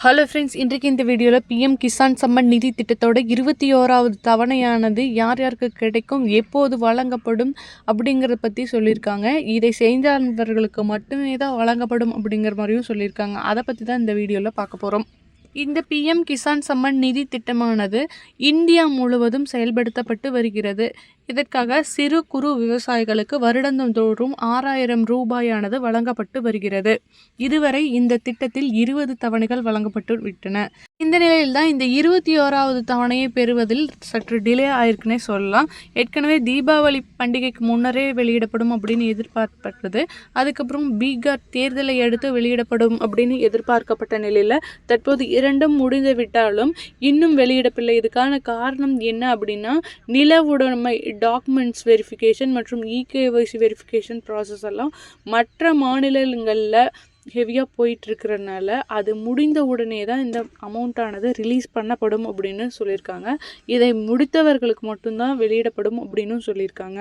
Hello friends இன்றைக்கு இந்த வீடியோவில் பிஎம் கிசான் சம்மன் நிதி திட்டத்தோட இருபத்தி ஓராவது தவணையானது யார் யாருக்கு கிடைக்கும் எப்போது வழங்கப்படும் அப்படிங்கிறத பற்றி சொல்லியிருக்காங்க. இதை செய்தவர்களுக்கு மட்டுமே தான் வழங்கப்படும் அப்படிங்கிற மாதிரியும் சொல்லியிருக்காங்க. அதை பற்றி தான் இந்த வீடியோவில் பார்க்க போகிறோம் இந்த பிஎம் கிசான் சம்மன் நிதி திட்டமானது இந்தியா முழுவதும் செயல்படுத்தப்பட்டு வருகிறது. இதற்காக சிறு குறு விவசாயிகளுக்கு வருடந்தோறும் ஆறாயிரம் ரூபாயானது வழங்கப்பட்டு வருகிறது. இதுவரை இந்த திட்டத்தில் இருபது தவணைகள் வழங்கப்பட்டு விட்டன. இந்த நிலையில் தான் இந்த இருபத்தி ஓராவது தவணையை பெறுவதில் சற்று டிலே ஆயிருக்குன்னே சொல்லலாம். ஏற்கனவே தீபாவளி பண்டிகைக்கு முன்னரே வெளியிடப்படும் அப்படின்னு எதிர்பார்க்கப்பட்டது. அதுக்கப்புறம் பீகார் தேர்தலை அடுத்து வெளியிடப்படும் அப்படின்னு எதிர்பார்க்கப்பட்ட நிலையில் தற்போது இரண்டும் முடிந்து விட்டாலும் இன்னும் வெளியிடப்பில்லை. இதுக்கான காரணம் என்ன அப்படின்னா நில உடைமை டாக்குமெண்ட்ஸ் வெரிஃபிகேஷன் மற்றும் இகேஒய்சி வெரிஃபிகேஷன் ப்ராசஸ் எல்லாம் மற்ற மாநிலங்களில் ஹெவியாக போயிட்டுருக்கிறனால அது முடிந்த உடனே தான் இந்த அமௌண்ட்டானது ரிலீஸ் பண்ணப்படும் அப்படின்னு சொல்லியிருக்காங்க. இதை முடித்தவர்களுக்கு மட்டும்தான் வெளியிடப்படும் அப்படின்னு சொல்லியிருக்காங்க.